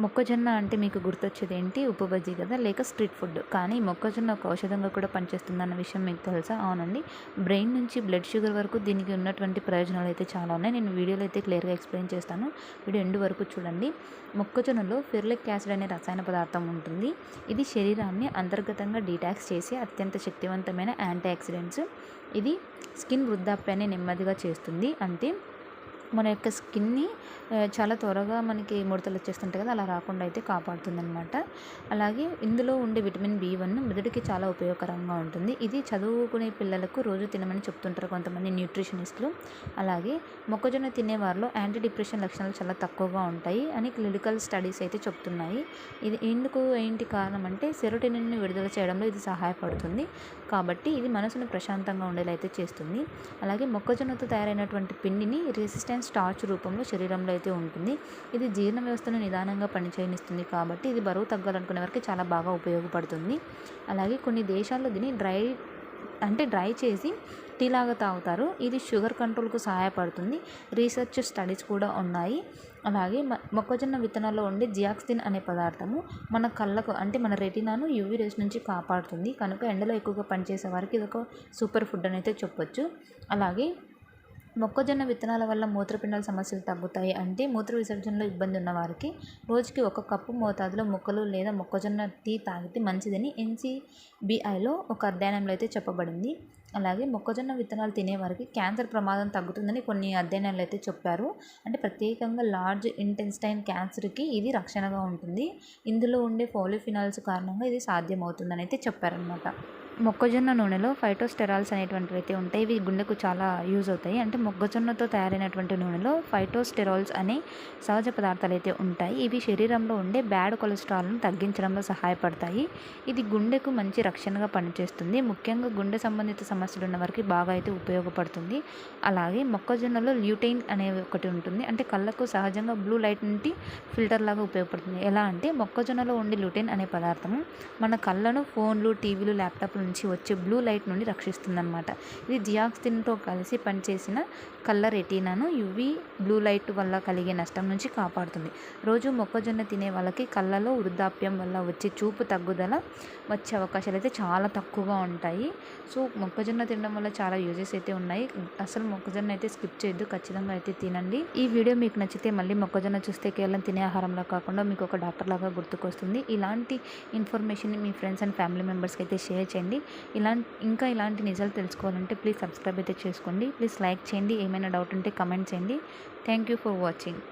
మొక్కజొన్న అంటే మీకు గుర్తొచ్చేది ఏంటి ఉప్పు బజ్జీ కదా? లేక స్ట్రీట్ ఫుడ్. కానీ మొక్కజొన్న ఒక ఔషధంగా కూడా పనిచేస్తుందన్న విషయం మీకు తెలుసా? అవునండి. బ్రెయిన్ నుంచి బ్లడ్ షుగర్ వరకు దీనికి ఉన్నటువంటి ప్రయోజనాలు అయితే చాలా ఉన్నాయి. నేను వీడియోలో అయితే క్లియర్గా ఎక్స్ప్లెయిన్ చేస్తాను. వీడియో ఎండు వరకు చూడండి. మొక్కజొన్నలో ఫెర్లిక్ యాసిడ్ అనే రసాయన పదార్థం ఉంటుంది. ఇది శరీరాన్ని అంతర్గతంగా డీటాక్స్ చేసి అత్యంత శక్తివంతమైన యాంటీ ఆక్సిడెంట్స్. ఇది స్కిన్ వృద్ధాప్యాన్ని నెమ్మదిగా చేస్తుంది. అంటే మన యొక్క స్కిన్ని చాలా త్వరగా మనకి ముడతలు వచ్చేస్తుంటాయి కదా అలా రాకుండా అయితే కాపాడుతుందనమాట అలాగే ఇందులో ఉండే విటమిన్ బి వన్ మెదడుకి చాలా ఉపయోగకరంగా ఉంటుంది. ఇది చదువుకునే పిల్లలకు రోజు తినమని చెప్తుంటారు కొంతమంది న్యూట్రిషనిస్టులు. అలాగే మొక్కజొన్న తినే వారిలో యాంటీ డిప్రెషన్ లక్షణాలు చాలా తక్కువగా ఉంటాయి అని క్లినికల్ స్టడీస్ అయితే చెప్తున్నాయి. ఇది ఎందుకు ఏంటి కారణం అంటే సెరోటోనిన్ని విడుదల చేయడంలో ఇది సహాయపడుతుంది. కాబట్టి ఇది మనసును ప్రశాంతంగా ఉండేలా అయితే చేస్తుంది. అలాగే మొక్కజొన్నతో తయారైనటువంటి పిండిని రెసిస్టెన్స్ స్టార్చ్ రూపంలో శరీరంలో అయితే ఉంటుంది. ఇది జీర్ణ వ్యవస్థను నిదానంగా పనిచేయనిస్తుంది కాబట్టి ఇది బరువు తగ్గాలనుకునే వారికి చాలా బాగా ఉపయోగపడుతుంది. అలాగే కొన్ని దేశాల్లో దీన్ని డ్రై అంటే డ్రై చేసి టీ లాగా తాగుతారు. ఇది షుగర్ కంట్రోల్కు సహాయపడుతుంది. రీసెర్చ్ స్టడీస్ కూడా ఉన్నాయి. అలాగే మొక్కజొన్న విత్తనాల్లో ఉండే జియాక్సిన్ అనే పదార్థము మన కళ్ళకు అంటే మన రెటినాను యూవీ రేస్ నుంచి కాపాడుతుంది. కనుక ఎండలో ఎక్కువగా పనిచేసే వారికి ఇది ఒక సూపర్ ఫుడ్ అని అయితే చెప్పొచ్చు. అలాగే మొక్కజొన్న విత్తనాల వల్ల మూత్రపిండాల సమస్యలు తగ్గుతాయి అంటే మూత్ర విసర్జనలో ఇబ్బంది ఉన్న వారికి రోజుకి ఒక కప్పు మోతాదులో మొక్కలు లేదా మొక్కజొన్న టీ తాగితే మంచిదని ఎన్సీబీఐలో ఒక అధ్యయనంలో అయితే చెప్పబడింది. అలాగే మొక్కజొన్న విత్తనాలు తినేవారికి క్యాన్సర్ ప్రమాదం తగ్గుతుందని కొన్ని అధ్యయనాలు అయితే చెప్పారు. అంటే ప్రత్యేకంగా లార్జ్ ఇంటెన్స్టైన్ క్యాన్సర్కి ఇది రక్షణగా ఉంటుంది. ఇందులో ఉండే ఫోలిఫినాల్స్ కారణంగా ఇది సాధ్యమవుతుందని అయితే చెప్పారనమాట మొక్కజొన్న నూనెలో ఫైటోస్టెరాల్స్ అనేటువంటివి అయితే ఉంటాయి. ఇవి గుండెకు చాలా యూజ్ అవుతాయి. అంటే మొక్కజొన్నతో తయారైనటువంటి నూనెలో ఫైటోస్టెరాల్స్ అనే సహజ పదార్థాలు అయితే ఉంటాయి. ఇవి శరీరంలో ఉండే బ్యాడ్ కొలెస్ట్రాల్ను తగ్గించడంలో సహాయపడతాయి. ఇది గుండెకు మంచి రక్షణగా పనిచేస్తుంది. ముఖ్యంగా గుండె సంబంధిత సమస్యలు ఉన్న వారికి బాగా అయితే ఉపయోగపడుతుంది. అలాగే మొక్కజొన్నలో ల్యూటైన్ అనే ఒకటి ఉంటుంది. అంటే కళ్ళకు సహజంగా బ్లూ లైట్ నుండి ఫిల్టర్ లాగా ఉపయోగపడుతుంది. ఎలా అంటే మొక్కజొన్నలో ఉండే ల్యూటైన్ అనే పదార్థం మన కళ్ళను ఫోన్లు టీవీలు ల్యాప్టాప్లు నుంచి వచ్చే బ్లూ లైట్ నుండి రక్షిస్తుందన్నమాట. ఇది జియాక్సిన్తో కలిసి పనిచేసిన కళ్ళ రెటీనాను యువి బ్లూ లైట్ వల్ల కలిగే నష్టం నుంచి కాపాడుతుంది. రోజు మొక్కజొన్న తినే వాళ్ళకి కళ్ళలో వృద్ధాప్యం వల్ల వచ్చే చూపు తగ్గుదల వచ్చే అవకాశాలు అయితే చాలా తక్కువగా ఉంటాయి. సో మొక్కజొన్న తినడం వల్ల చాలా యూజెస్ అయితే ఉన్నాయి. అసలు మొక్కజొన్న అయితే స్కిప్ చేయొద్దు ఖచ్చితంగా అయితే తినండి. ఈ వీడియో మీకు నచ్చితే మళ్ళీ మొక్కజొన్న చూస్తే కేవలం తినే ఆహారంలో కాకుండా మీకు ఒక డాక్టర్ లాగా గుర్తుకొస్తుంది. ఇలాంటి ఇన్ఫర్మేషన్ మీ ఫ్రెండ్స్ అండ్ ఫ్యామిలీ మెంబర్స్కి అయితే షేర్ చేయండి. ఇలాంటి ఇంకా ఇలాంటి నిజాలు తెలుసుకోవాలంటే ప్లీజ్ సబ్స్క్రైబ్ అయితే చేసుకోండి. ప్లీజ్ లైక్ చేయండి. ఏమైనా డౌట్ ఉంటే కమెంట్ చేయండి. Thank you for watching.